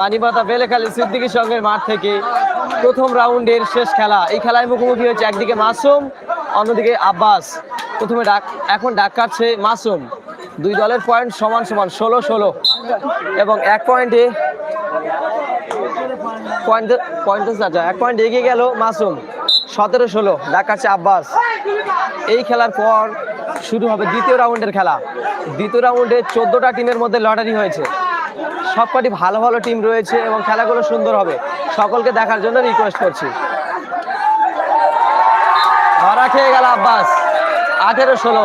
পানিপাতা বেলেখালী সিদ্দিকি সঙ্গের মাঠ থেকে প্রথম রাউন্ডের শেষ খেলা। এই খেলায় মুখোমুখি হচ্ছে একদিকে মাসুম, অন্যদিকে আব্বাস। প্রথমে ডাক, এখন ডাক কাটছে মাসুম। দুই দলের পয়েন্ট সমান সমান ষোলো ষোলো। এবং এক পয়েন্টে পয়েন্ট পয়েন্ট এক পয়েন্ট এগিয়ে গেল মাসুম। সতেরো ষোলো, ডাক কাটছে আব্বাস। এই খেলার পর শুরু হবে দ্বিতীয় রাউন্ডের খেলা। দ্বিতীয় রাউন্ডে চোদ্দোটা টিমের মধ্যে লটারি হয়েছে। সবকটি ভালো ভালো টিম রয়েছে এবং খেলাগুলো সুন্দর হবে। সকলকে দেখার জন্য রিকোয়েস্ট করছি। ধরা খেয়ে গেল আব্বাস। আঠেরো ষোলো।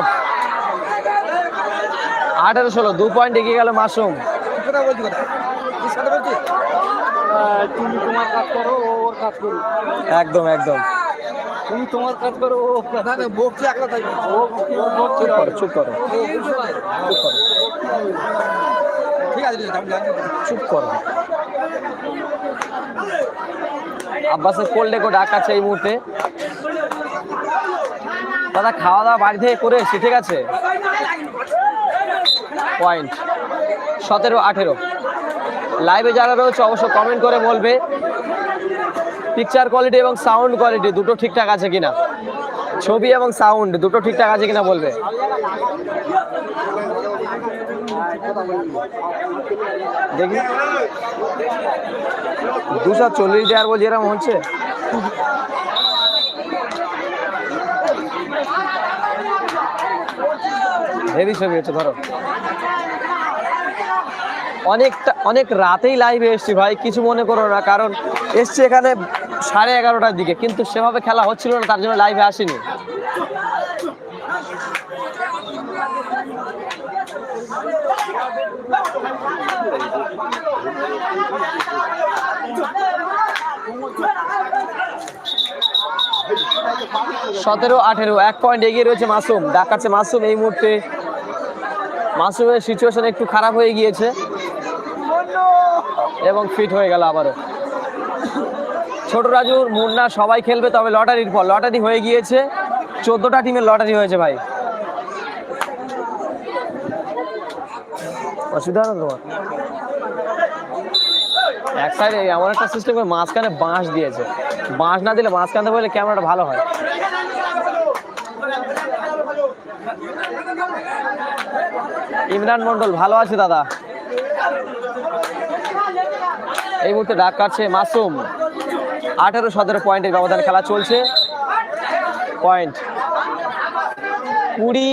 আঠেরো ষোলো দু পয়েন্ট এগিয়ে গেল মাসুম। তুমি তোমার কাজ করো ও ওর কাজ করো একদম একদম। তুমি তোমার কাজ করো ও না না বকছি একলা তাই ও ও চুপ করো। চুপ করো চুপ করো। ঠিক আছে চুপ করো। আব্বাসের কোল্ড ডেকো ডাক আছে এই মুহূর্তে। দাদা খাওয়া দাওয়া বাড়ি থেকে করে এসছি, ঠিক আছে? পয়েন্ট সতেরো, আঠেরো। লাইভে যারা রয়েছে অবশ্য কমেন্ট করে বলবে। পিকচার কোয়ালিটি এবং সাউন্ড কোয়ালিটি দুটো ঠিকঠাক আছে কিনা? ছবি এবং সাউন্ড দুটো ঠিকঠাক আছে কিনা বলবে? দেখি। দুশো চল্লিশ দেওয়ার বলছি এরকম হচ্ছে। হেভি ছবি হচ্ছে, ধরো। অনেকটা অনেক রাতেই লাইভে এসছি ভাই, কিছু মনে করো না, কারণ এসছি এখানে সাড়ে এগারোটার দিকে, কিন্তু সেভাবে খেলা হচ্ছিল না, তার জন্য লাইভে আসিনি। সতেরো, আঠেরো, এক পয়েন্ট এগিয়ে রয়েছে মাসুম। ডাকাচ্ছে মাসুম এই মুহূর্তে। মাসুমের সিচুয়েশন একটু খারাপ হয়ে গিয়েছে এবং ফিট হয়ে গেল আবারও। ছোট রাজুর মুন্না সবাই খেলবে, তবে লটারির পর লটারি হয়ে গিয়েছে। চোদ্দটা টিমের লটারি হয়েছে ভাই। অসুবিধা তোমার? এক সাইডে এমন একটা সিস্টেম করে মাঝখানে বাঁশ দিয়েছে। বাঁশ না দিলে মাঝখানে বলে ক্যামেরাটা ভালো হয়? ইমরান মন্ডল, ভালো আছে দাদা? এই মুহূর্তে ডাক কাটছে মাসুম। আঠেরো সতেরো পয়েন্টের ব্যবধানে খেলা চলছে। পয়েন্ট। কুড়ি,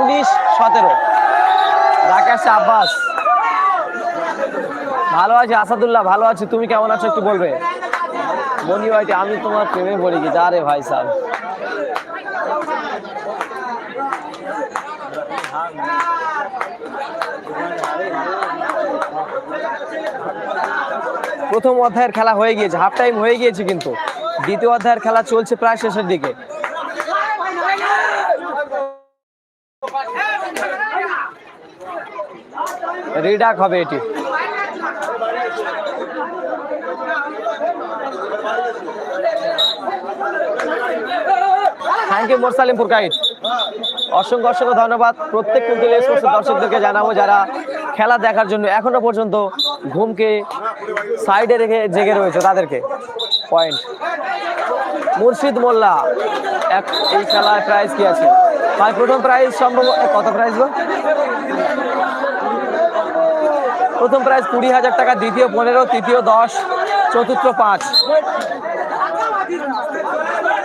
উনিশ, সতেরো। ডাক আসছে আব্বাস। ভালো আছি, আসাদুল্লাহ, ভালো আছি। তুমি কেমন আছো একটু বলবে? মনি ভাইটি, আমি তোমার প্রেমে পড়ি কি যা রে ভাই সাহেব। প্রথম অধ্যায়ের খেলা হয়ে গিয়েছে হাফ টাইম হয়ে গিয়েছে কিন্তু। দ্বিতীয় অধ্যায়ের খেলা চলছে প্রায় শেষের দিকে। রিডাক হবে এটি। থ্যাংক ইউ মোরসালিমপুর গাইড অসংখ্য অসংখ্য ধন্যবাদ। প্রত্যেক স্পোর্টসের দর্শকদেরকে জানাব যারা খেলা দেখার জন্য এখনও পর্যন্ত ঘুমকে সাইডে রেখে জেগে রয়েছে তাদেরকে। পয়েন্ট মুর্শিদ মোল্লা, এক এই খেলার প্রাইজ কি আছে? ভাই, প্রথম প্রাইজ সম্ভব কত প্রাইজ গো? প্রথম প্রাইজ কুড়ি হাজার টাকা, দ্বিতীয় পনেরো, তৃতীয় দশ, চতুর্থ পাঁচ।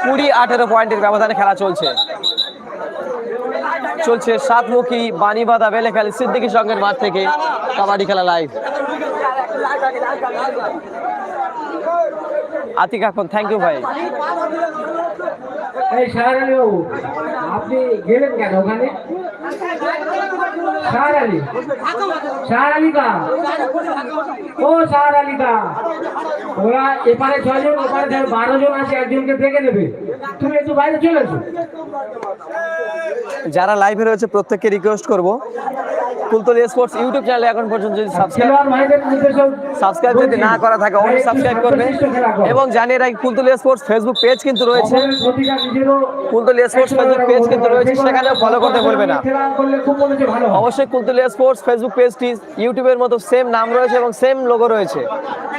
কুড়ি আঠেরো পয়েন্টের ব্যবধানে খেলা চলছে। চলছে সাতমুখী বাণীবাদা বেলেখালী সিদ্দিকি সঙ্গের মাঠ থেকে কাবাডি খেলা লাইভ আতিক এখন থ্যাংক ইউ ভাই। আপনি গেলেন কেন ওখানে? শাহর আলী। শাহর আলী কা? ও শাহর আলী কা? ওরা এপারে ছজন ওপারে বারো জন আছে একজনকে ডেকে নেবে। তুমি একটু বাইরে চলে যারা লাইভে রয়েছে, প্রত্যেককে রিকোয়েস্ট করব। কুলতলি স্পোর্টস ইউটিউব চ্যানেলে এখন পর্যন্ত যদি সাবস্ক্রাইব সাবস্ক্রাইব যদি না করা থাকে অবশ্যই সাবস্ক্রাইব করবে। এবং জানিয়ে রাখি কুলতলি স্পোর্টস ফেসবুক পেজ কিন্তু রয়েছে। কুলতলি স্পোর্টস ফেসবুক পেজ কিন্তু রয়েছে সেখানেও ফলো করতে ভুলবে না। অবশ্যই কুলতুলিয়া স্পোর্টস ফেসবুক পেজটি ইউটিউবের মতো সেম নাম রয়েছে এবং সেম লোগো রয়েছে।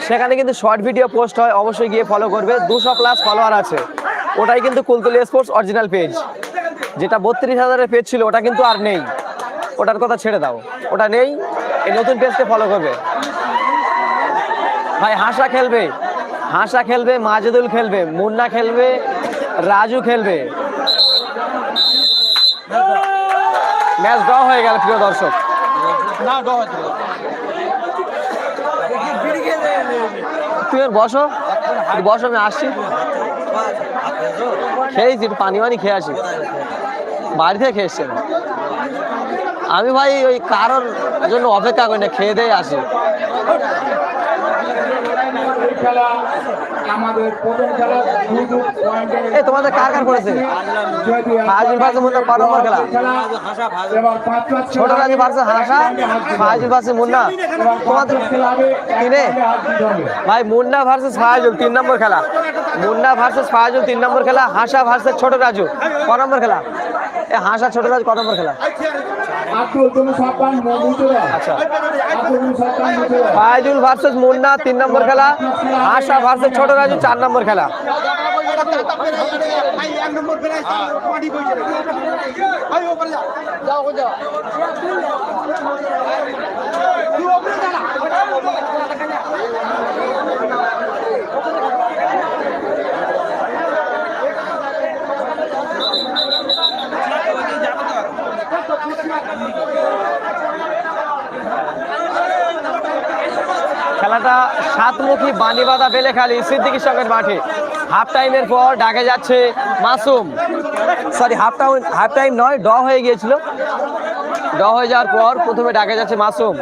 সেখানে কিন্তু শর্ট ভিডিও পোস্ট হয় অবশ্যই গিয়ে ফলো করবে। দুশো প্লাস ফলোয়ার আছে। ওটাই কিন্তু কুলতুলিয়া স্পোর্টস অরিজিনাল পেজ যেটা বত্রিশ হাজারের পেজ ছিল ওটা কিন্তু আর নেই। ওটার কথা ছেড়ে দাও। ওটা নেই এই নতুন পেজকে ফলো করবে। ভাই হাসা খেলবে। হাসা খেলবে মাজেদুল খেলবে মুন্না খেলবে রাজু খেলবে। ম্যাচ ড্র হয়ে গেল প্রিয় দর্শক। না ডর হচ্ছে তুমি বসো বসো আমি আসছি। খেয়েছি পানি পানি খেয়ে আসি। বাড়ি থেকে খেয়ে এসছি। আমি। ভাই ওই কারোর জন্য অপেক্ষা করি না খেয়ে দিয়ে আসি এই এই তোমাদের কার কার যদি ফাজিল ভার্সেস মুন্না কত নম্বর খেলা। পাঁচ পাঁচ ছোট রাজি ভার্সেস হাসা ফাজিল ভার্সেস মুন্না। তোমাদের কিনে? ভাই মুন্না ভার্সেস ফায়াজুল তিন নম্বর খেলা। মুন্না ভার্সেস ফায়াজুল তিন নম্বর খেলা হাসা ভার্সেস ছোট রাজু। ক নম্বর খেলা? এ হাসা ছোট রাজু ক নম্বর খেলা? আচ্ছা। ফায়াজুল ভার্সেস মুন্না তিন নম্বর খেলা হাসা ভার্সেস ছোট রাজু চার নম্বর খেলা। এক নম্বর প্রাইজ পার্টি কইছে আই ও করে যাও যাও যাও তুই ওপরে যা খেলাটা সাতমুখী বাণীবাদা বেলেখালি সিদ্দিকি সঙ্গের মাঠে। হাফ টাইমের পর ডাকে যাচ্ছে Masum. Sorry, half time half time নয় ড হয়ে গিয়েছিল। ড হয়ে যাওয়ার পর প্রথমে ডাকে যাচ্ছে Masum.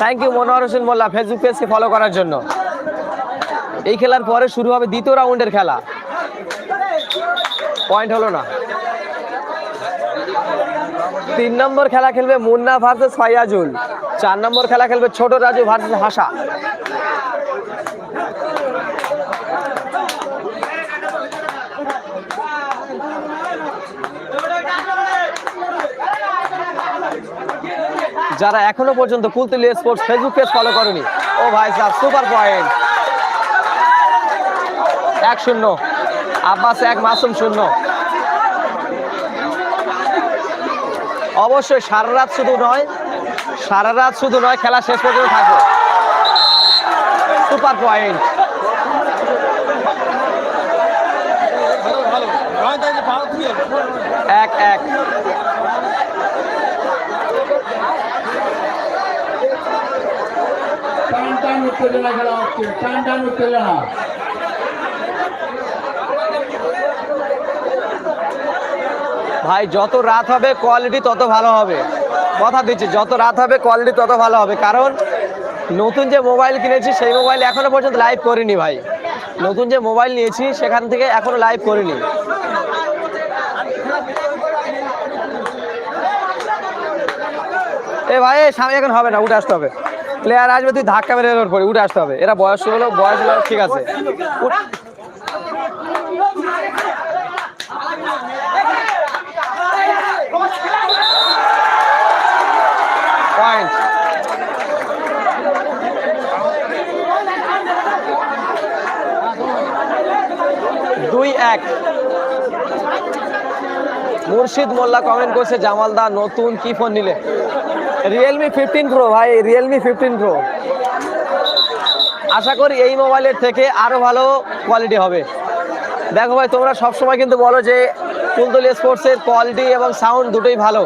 Thank you Monowar Hossain Mollah Facebook পেজকে follow করার জন্য। এই খেলার পরে শুরু হবে দ্বিতীয় রাউন্ডের খেলা। পয়েন্ট হলো না। তিন নম্বর খেলা খেলবে মুন্না ভার্সেস ফাইয়াজুল। চার নম্বর খেলা খেলবে ছোট রাজু ভার্সেস হাসা। যারা এখনও পর্যন্ত Kultuli sports Facebook page follow করেনি, ও ভাই সাহ সুপার পয়েন্ট এক শূন্য। আব্বাস এক, মাসুম শূন্য। অবশ্যই সারা রাত শুধু নয় সারা রাত শুধু নয়, খেলা শেষ পর্যন্ত থাকবে। সুপার পয়েন্ট এক এক। ভাই, যত রাত হবে কোয়ালিটি তত ভালো হবে। কথা দিচ্ছি, যত রাত হবে কোয়ালিটি তত ভালো হবে। কারণ নতুন যে মোবাইল কিনেছি, সেই মোবাইল এখনও পর্যন্ত লাইভ করিনি ভাই। নতুন যে মোবাইল নিয়েছি, সেখান থেকে এখনও লাইভ করিনি। এ ভাই সামনে এখন হবে না, উঠে আসতে হবে। প্লেয়ার আসবে, তুই ধাক্কা মেরে ওর পরে, উঠে আসতে হবে। এরা বয়স হলো বয়স হলো, ঠিক আছে উঠ- পয়েন্ট দুই এক। মুর্শিদ মোল্লা কমেন্ট করছে জামালদা নতুন কি ফোন নিলে? রিয়েলমি ফিফটিন প্রো ভাই রিয়েলমি ফিফটিন প্রো আশা করি এই মোবাইলের থেকে আরও ভালো কোয়ালিটি হবে। দেখো ভাই, তোমরা সবসময় কিন্তু বলো যে কুলতলি স্পোর্টসের কোয়ালিটি এবং সাউন্ড দুটোই ভালো।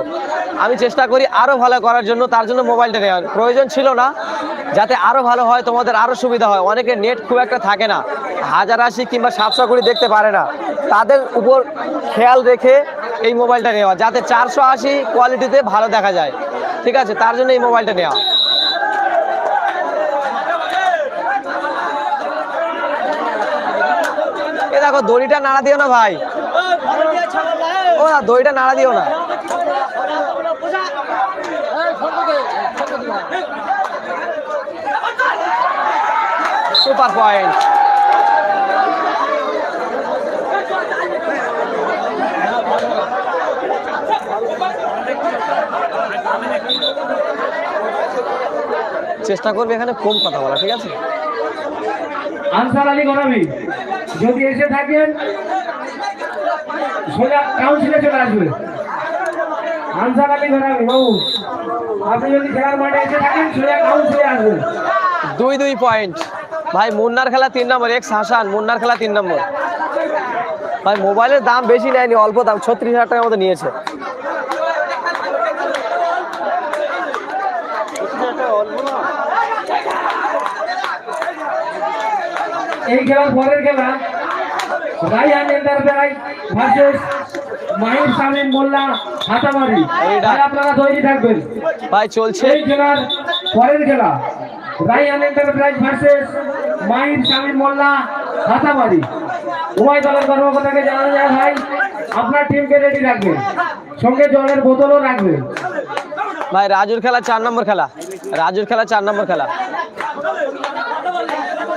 আমি চেষ্টা করি আরও ভালো করার জন্য, তার জন্য মোবাইলটা নেওয়ার। প্রয়োজন ছিল না। যাতে আরও ভালো হয়, তোমাদের আরও সুবিধা হয়। অনেকে নেট খুব একটা থাকে না। হাজার আশি কিংবা সাতশো কুড়ি দেখতে পারে না। তাদের উপর খেয়াল রেখে এই মোবাইলটা নেওয়া, যাতে চারশো আশি কোয়ালিটিতে ভালো দেখা যায়। ঠিক আছে? তার জন্য এই মোবাইলটা নেওয়া। এ দেখো, দড়িটা নাড়া দিও না ভাই। ও না, দড়িটা নাড়া দিও না। Super point. চেষ্টা করবে এখানে কম কথা বলা ঠিক আছে? আনসার আলী গরাবি যদি এসে থাকেন সোজা কাউন্সিলে চলে আসবে। আনসার আলী গরাবি বাবু আপনি যদি খেলার মাঠে এসে থাকেন সোজা কাউন্সিলে আসবেন। দুই দুই পয়েন্ট। ভাই মুন্নার খেলা তিন নম্বর এক্স হাসান মুন্নার খেলা তিন নম্বর। ভাই মোবাইলের দাম বেশি নেয়নি অল্প দাম ছত্রিশ হাজার টাকার মতো নিয়েছে। এই খেলার পরের খেলা। Raihan enterprise versus Mahir Samin Mollah Hatamari. ভাই আপনারা তৈরি থাকবেন। ভাই চলছে। এই খেলার পরের খেলা। রাইহান এন্টারপ্রাইজ ভার্সেস মাহির সামিন মোল্লা হাতামারি উভয় দলের কর্মকর্তাকে জানানো যায়, ভাই, আপনার টিমকে রেডি রাখবেন। সঙ্গে জলের বোতলও রাখবেন। ভাই, রাজুর খেলা চার নম্বর খেলা। রাজুর খেলা চার নম্বর খেলা।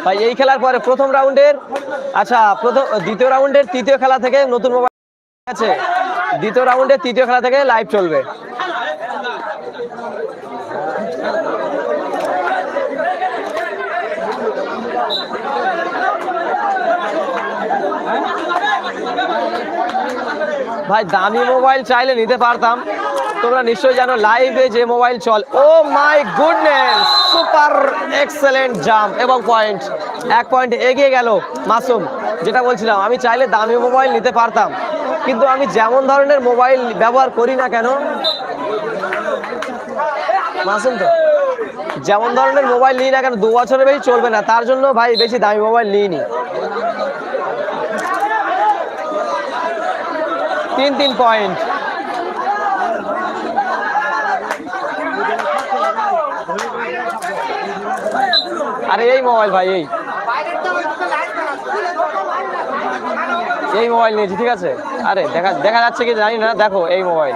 ভাই, এই খেলার পরে প্রথম রাউন্ডের আচ্ছা প্রথম, দ্বিতীয় রাউন্ডের তৃতীয় খেলা থেকে নতুন মোবাইল আছে। দ্বিতীয় রাউন্ডের তৃতীয় খেলা থেকে লাইভ চলবে। ভাই, দামি মোবাইল চাইলে নিতে পারতাম। তোমরা নিশ্চয়ই জানো লাইভে যে মোবাইল চল ও my goodness! Super excellent jump এবং পয়েন্ট। এক পয়েন্ট এগিয়ে গেল মাসুম। যেটা বলছিলাম, আমি চাইলে দামি মোবাইল নিতে পারতাম। কিন্তু আমি যেমন ধরনের মোবাইল ব্যবহার করি না কেন, মাসুম তো, যেমন ধরনের মোবাইল নিই না কেন, দু বছরের বেশি চলবে না। তার জন্য ভাই, বেশি দামি মোবাইল নিইনি। তিন তিন পয়েন্ট। আরে এই মোবাইল ভাই, এই। এই মোবাইল নিয়েছি, ঠিক আছে? আরে, দেখা দেখা যাচ্ছে কি জানি না, দেখো এই মোবাইল।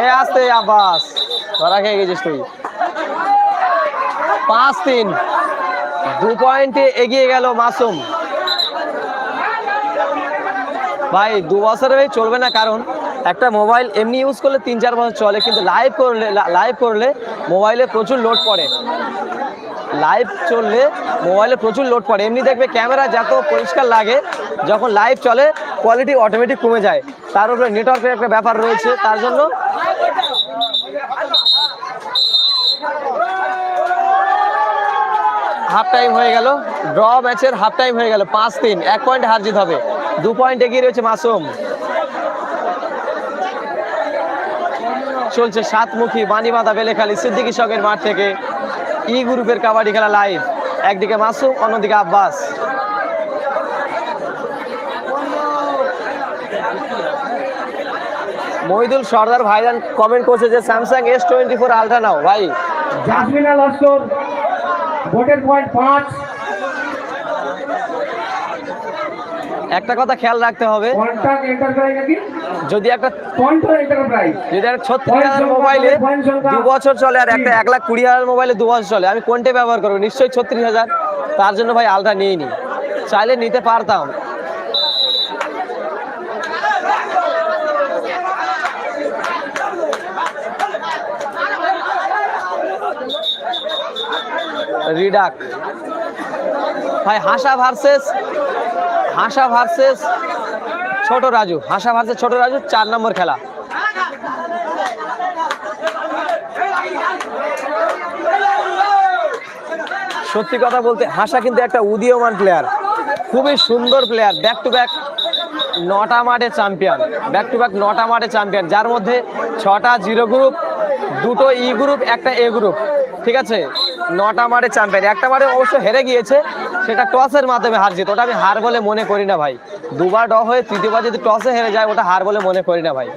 এই আসতে, আব্বাস। ধরা খেয়ে গেছিস তুই। পাঁচ তিন। দু পয়েন্টে এগিয়ে গেল মাসুম। ভাই, দু বছরে ভাই চলবে না, কারণ একটা মোবাইল এমনি ইউজ করলে তিন, চার বছর চলে, কিন্তু লাইভ করলে লাইভ করলে মোবাইলে প্রচুর লোড পড়ে। লাইভ চললে মোবাইলে প্রচুর লোড পড়ে। এমনি দেখবে ক্যামেরা যত পরিষ্কার লাগে, যখন লাইভ চলে কোয়ালিটি অটোমেটিক কমে যায়। তার উপরে নেটওয়ার্কের একটা ব্যাপার রয়েছে, তার জন্য হাফ টাইম হয়ে গেল ড্র ম্যাচের হাফ টাইম হয়ে গেল, পাঁচ তিন, এক পয়েন্ট হার জিত হবে। দু পয়েন্ট এগিয়ে রয়েছে মাসুম। চলছে সাতমুখী বাণীবাধা বেলেখালি, সিদ্দিকী শখের মাঠ থেকে। ই গ্রুপের কাবাডি খেলা লাইভ একদিকে মাসুম অন্যদিকে আব্বাস। মহিদুল সর্দার ভাইজান কমেন্ট করছে যে Samsung S twenty four ultra নাও, ভাই। জাসমিনা লস্কর ভোটের পয়েন্ট পাঁচ। একটা কথা খেয়াল রাখতে হবে। যদি একটা যদি একটা ছত্রিশ হাজার মোবাইলে দু বছর চলে আর একটা এক লাখ কুড়ি হাজার মোবাইলে দু বছর চলে আমি কোনটা ব্যবহার করব? নিশ্চয়ই ছত্রিশ হাজার। তার জন্য ভাই আলট্রা নিয়ে নি। চাইলে নিতে পারতাম। রিডাক। ভাই হাসা ভার্সেস হাসা ভার্সেস ছোট রাজু। হাসা ভার্সেস ছোট রাজু, চার নম্বর খেলা। সত্যি কথা বলতে, হাসা কিন্তু একটা উদীয়মান প্লেয়ার খুবই সুন্দর প্লেয়ার ব্যাক টু ব্যাক নটা মাঠে চ্যাম্পিয়ন ব্যাক টু ব্যাক নটা মাঠে চ্যাম্পিয়ন যার মধ্যে ছটা জিরো গ্রুপ দুটো ই গ্রুপ একটা এ গ্রুপ ঠিক আছে? নটা মাঠে চ্যাম্পিয়ন একটা মাঠে অবশ্য হেরে গিয়েছে সেটা টসের মাধ্যমে হার জিত, ওটা আমি হার বলে মনে করি না ভাই। দুবার ড হয়ে তৃতীয়বার যদি টসে হেরে যায়, ওটা হার বলে মনে করি না ভাই।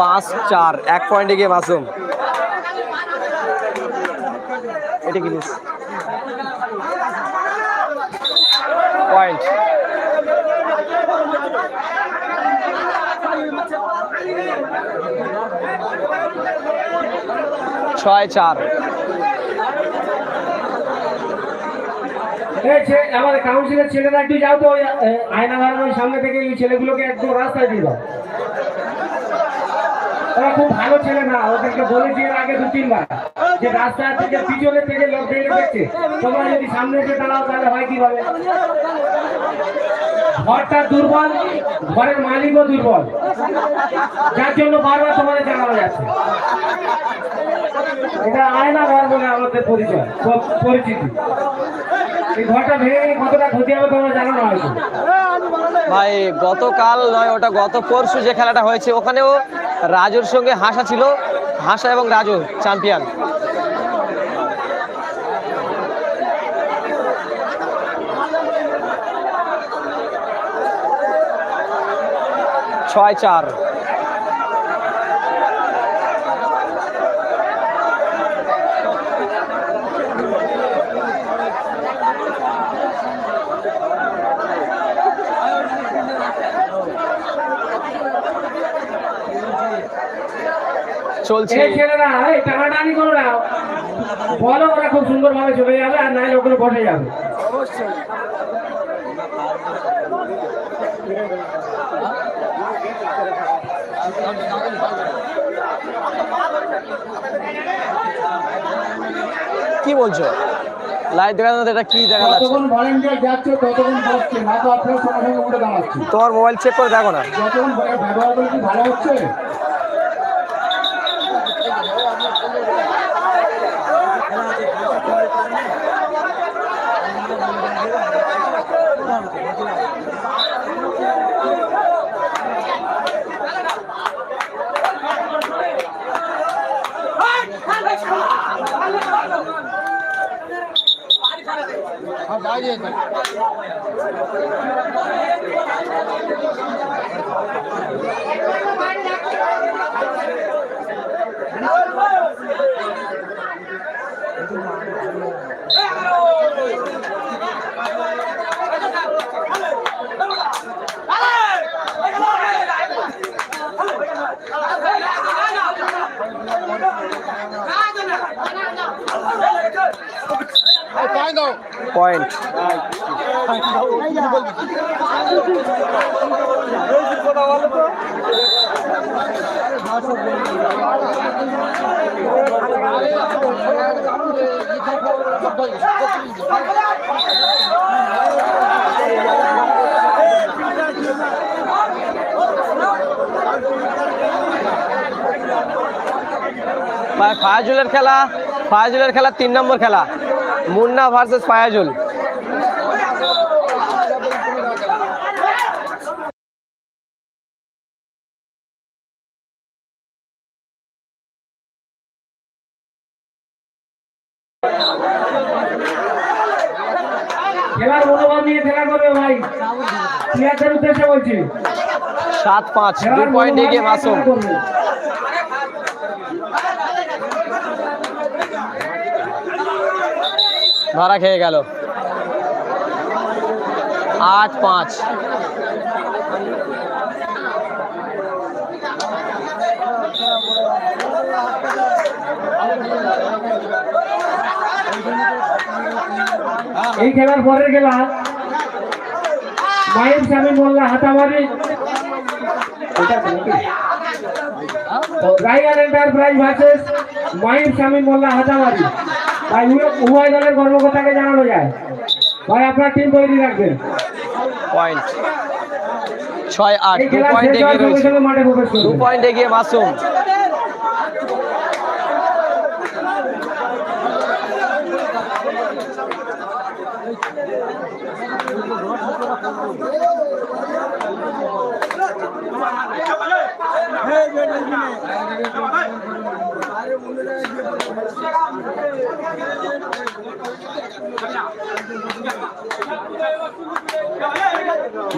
পাঁচ চার। এক পয়েন্টে গিয়ে মাসুম। এটা কি পয়েন্ট ছয় চার। আমাদের কাউন্সিলের ছেলেরা একটু যাও তো আয়না ঘরের সামনে থেকে এই ছেলেগুলোকে একদম রাস্তায় দিয়ে দাও। ওরা খুব ভালো ছেলে না, ওদেরকে বলেছি এর আগে দু তিনবার যে রাস্তা থেকে পিছনে থেকে লোক দেখে দেখছে। তোমরা যদি সামনে এসে দাঁড়াও, তাহলে হয় কীভাবে ঘরটা দুর্বল, ঘরের মালিকও দুর্বল। যার জন্য বারবার তোমাদের জানানো যাচ্ছে। এটা আয়না ঘর বলে আমাদের পরিচয় পরিচিতি। এই ঘরটা ভেঙে কতটা ক্ষতি হবে তোমরা জানো না হয়তো। ভাই, গতকাল নয়, ওটা গত পরশু যে খেলাটা হয়েছে, ওখানেও রাজুর সঙ্গে হাসা ছিল। হাসা এবং রাজু চ্যাম্পিয়ন ছয় চার। চলছে। বলো ওরা খুব সুন্দর ভাবে চলে যাবে আর ওগুলো বসে যাবে। কি বলছো? লাইভ দেখানো এটা কি দেখা যাচ্ছে? যতক্ষণ ভলেন্টিয়ার যাচ্ছে ততক্ষণ বসছে। না তো আপনার সঙ্গে সঙ্গে উঠে দাঁড়াচ্ছে। তোমার মোবাইল চেক করে দেখো না। যতক্ষণ ব্যবহার করে কি ভালো হচ্ছে? Понятно. পয়েন্ট। ফায়াজুলের খেলা ফায়াজুলের খেলা তিন নম্বর খেলা। মুন্না ভার্সেস ফায়াজুল। খেলার মনোভাব নিয়ে খেলা করবে ভাই। প্লেয়ারদের উদ্দেশ্যে বলছি। সাত পাঁচ দু খেলার পয়েন্ট নিয়ে মাসুম খেলা করবে। ধরা খেয়ে গেল। আট পাঁচ। এই খেলার পরের খেলা। Maim Swami Mollah হাতামারি। Raiyan enterprise versus Maim Swami Mollah Hatamari. উভয়- দলের কর্মকর্তাকে জানানো যায়। ভাই আপনার টিম তৈরি রাখবেন? পয়েন্ট ছয় আট দু পয়েন্ট এগিয়ে রয়েছে। দু পয়েন্ট এগিয়ে মাসুম।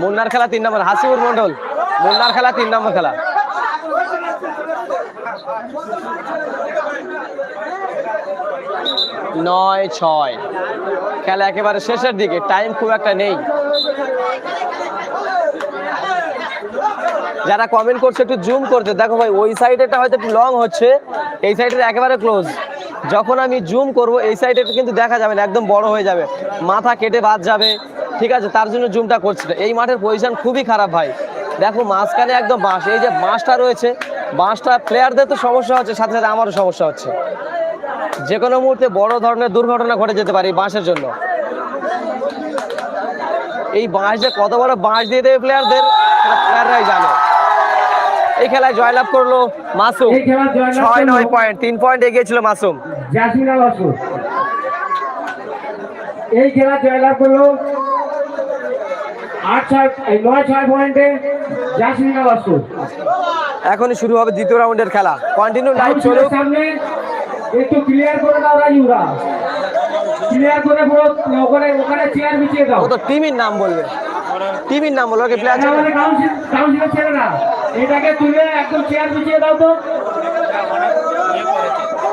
মুন্নার খেলা তিন নম্বর, হাসিবুর মন্ডল মুন্নার খেলা তিন নম্বর খেলা। নয়, ছয়। খেলা একেবারে শেষের দিকে টাইম খুব একটা নেই। যারা কমেন্ট করছে, একটু জুম করতে। দেখো ভাই, ওই সাইডেটা হয়তো একটু লং হচ্ছে, এই সাইডের একেবারে ক্লোজ যখন আমি জুম করব এই সাইডে কিন্তু দেখা যাবে না একদম বড় হয়ে যাবে। মাথা কেটে বাদ যাবে ঠিক আছে? তার জন্য জুমটা করছি না। এই মাঠের পজিশন খুবই খারাপ ভাই। দেখো মাঝখানে একদম বাঁশ। এই যে বাঁশটা রয়েছে বাঁশটা প্লেয়ারদের তো সমস্যা হচ্ছে সাথে সাথে আমারও সমস্যা হচ্ছে। যে কোনো মুহূর্তে বড় ধরনের দুর্ঘটনা ঘটে যেতে পারে বাঁশের জন্য। এই বাঁশ যে কত বড় বাঁশ দিয়ে দেবে প্লেয়ারদের প্লেয়াররাই জানে। এই খেলায় জয়লাভ করল মাসুম। ছয় নয় পয়েন্ট তিন পয়েন্ট এগিয়ে ছিল মাসুম। জাসমিনা বাসু এই খেলা জয়লাভ করল আট ছয় নয় ছয় পয়েন্টে জাসমিনা বাসু এখনই শুরু হবে দ্বিতীয় রাউন্ডের খেলা। কন্টিনিউ লাইভ চলুক। সামনে একটু ক্লিয়ার করে দাও রাজুরা ক্লিয়ার করে পুরো ওখানে ওখানে চেয়ার বিছিয়ে দাও। তো টিমের নাম বলবে। টিমের নাম বলবে প্লেয়ার কাউন্সিলের ছেলেরা এটাকে তুলে একদম চেয়ার বিছিয়ে দাও তো।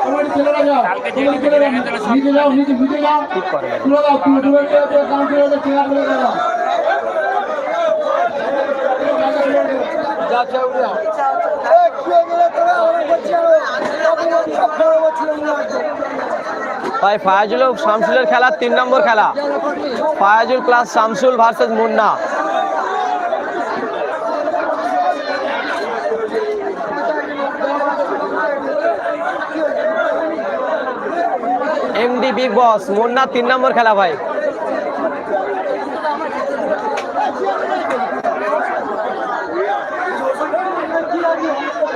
তোমার ছেলেরা যাও তোমার ছেলেরা নিচে যাও নিচে নিচে যাও করে তুলে দাও তুলে তুলে কাউন্সিলের চেয়ার করে দাও। ভাই ফায়াজুল ও শামসুলের খেলা তিন নম্বর খেলা। Fayazul plus Shamsul versus Munna. MD big boss Munna তিন নম্বর খেলা ভাই।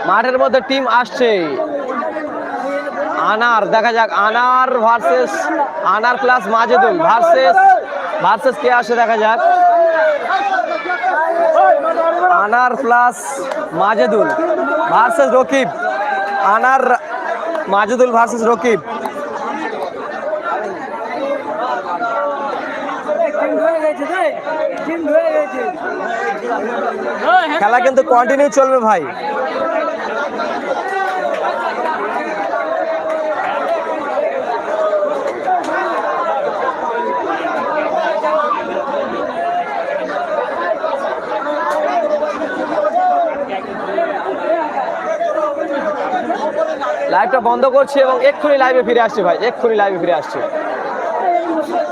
মাঠের মধ্যে টিম আসছে। আনার, দেখা যাক, Anar versus Anar plus Majedul versus versus কে আসে দেখা যাক। আনার প্লাস মাজেদুল ভার্সেস রকিব। আনার মাজেদুল ভার্সেস রকিব। খেলা কিন্তু কন্টিনিউ চলবে ভাই। লাইভটা বন্ধ করছি এবং এক্ষুনি লাইভে ফিরে আসছি ভাই, এক্ষুনি লাইভে ফিরে আসছি।